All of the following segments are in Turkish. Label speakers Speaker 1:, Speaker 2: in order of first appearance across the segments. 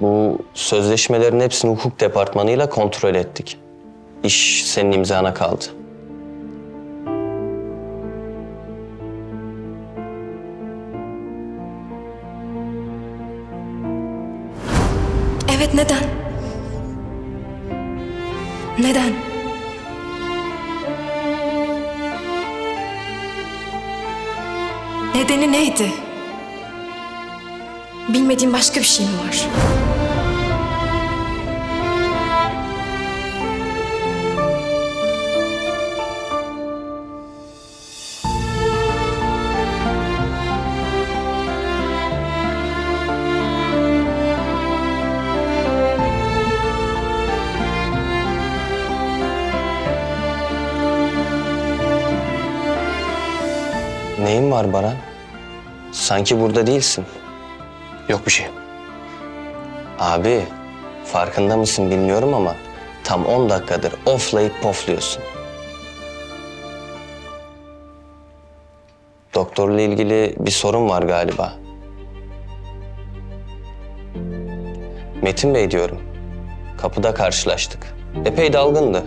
Speaker 1: Bu sözleşmelerin hepsini hukuk departmanıyla kontrol ettik. İş senin imzana kaldı.
Speaker 2: Evet neden? Neden? Nedeni neydi? Bilmediğim başka bir şey mi var?
Speaker 1: Neyin var Baran? Sanki burada değilsin.
Speaker 3: Yok bir şey.
Speaker 1: Abi, farkında mısın bilmiyorum ama tam 10 dakikadır oflayıp pofluyorsun. Doktorla ilgili bir sorun var galiba. Metin Bey diyorum. Kapıda karşılaştık. Epey dalgındı.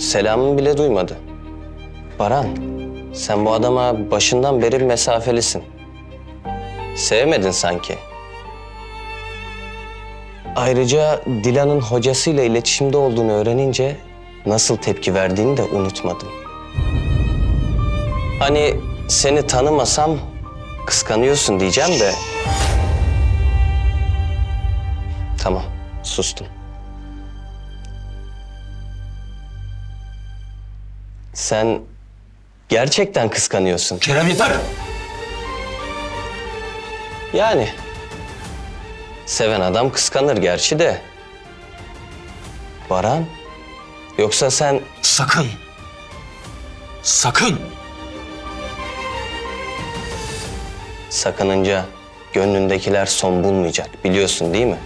Speaker 1: Selamımı bile duymadı. Baran, sen bu adama başından beri mesafelisin. Sevmedin sanki. Ayrıca Dilan'ın hocasıyla iletişimde olduğunu öğrenince nasıl tepki verdiğini de unutmadım. Hani seni tanımasam kıskanıyorsun diyeceğim de... Tamam, sustum. Sen gerçekten kıskanıyorsun.
Speaker 3: Kerem yeter.
Speaker 1: Yani seven adam kıskanır gerçi de. Baran, yoksa sen
Speaker 3: Sakın. Sakın.
Speaker 1: sakınınca gönlündekiler son bulmayacak biliyorsun değil mi?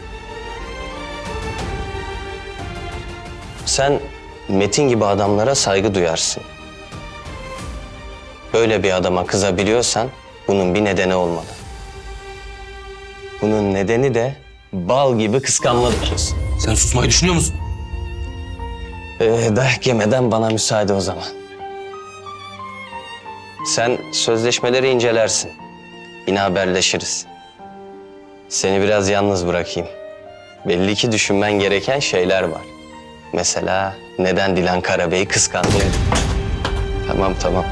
Speaker 1: Sen Metin gibi adamlara saygı duyarsın. Böyle bir adama kızabiliyorsan bunun bir nedeni olmalı. Bunun nedeni de bal gibi kıskanmadır.
Speaker 3: Sen susmayı düşünüyor musun?
Speaker 1: Ee, dayak yemeden bana müsaade o zaman. Sen sözleşmeleri incelersin. Yine haberleşiriz. Seni biraz yalnız bırakayım. Belli ki düşünmen gereken şeyler var. Mesela neden Dilan Karabey'i kıskandın? Tamam tamam.